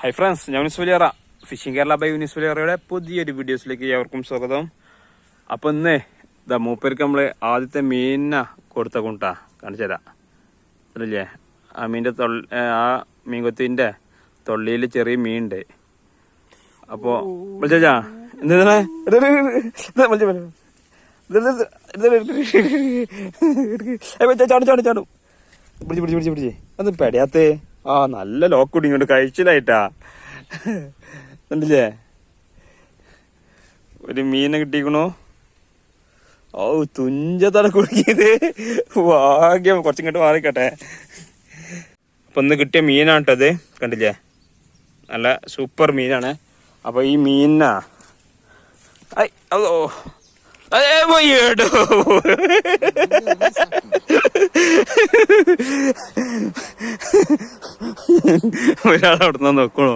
High friends ഞാൻ യുനിസ്വലിയറ fishing Kerala by യുനിസ്വലിയറയുടെ പുതിയൊരു വീഡിയോസിലേക്ക് ഏവർക്കും സ്വാഗതം അപ്പൊ ഇന്ന് ഇതാ മൂപ്പേർക്ക് നമ്മൾ ആദ്യത്തെ മീനിനെ കൊടുത്ത കൂട്ടാ കാണിച്ചു തരാം അതല്ലേ ആ മീന്റെ തൊ ആ മീൻകൊത്തിന്റെ തൊള്ളിയിൽ ചെറിയ മീനുണ്ട് അപ്പോ വിളിച്ചാ എന്താ ചാടും ചാടും ചാടും പിടിച്ച് പിടിച്ച് പിടിച്ച് പിടിച്ച് അത് പെടയാത്തേ ആ നല്ല ലോക്ക് ഇങ്ങോട്ട് കഴിച്ചിലായിട്ടാ. കണ്ടില്ലേ? ഒരു മീനെ കിട്ടിക്കണു ഓ തുഞ്ചത്താണ് കുടുങ്ങിയത്. ഭാഗ്യം കുറച്ചിങ്ങോട്ട് മാറിക്കട്ടെ. അപ്പൊ ഇന്ന് കിട്ടിയ മീനാണ് കേട്ടത് കണ്ടില്ലേ? നല്ല സൂപ്പർ മീനാണ്. അപ്പൊ ഈ മീനാ ഐ ഒരാളവിടെ നിന്ന് നോക്കണോ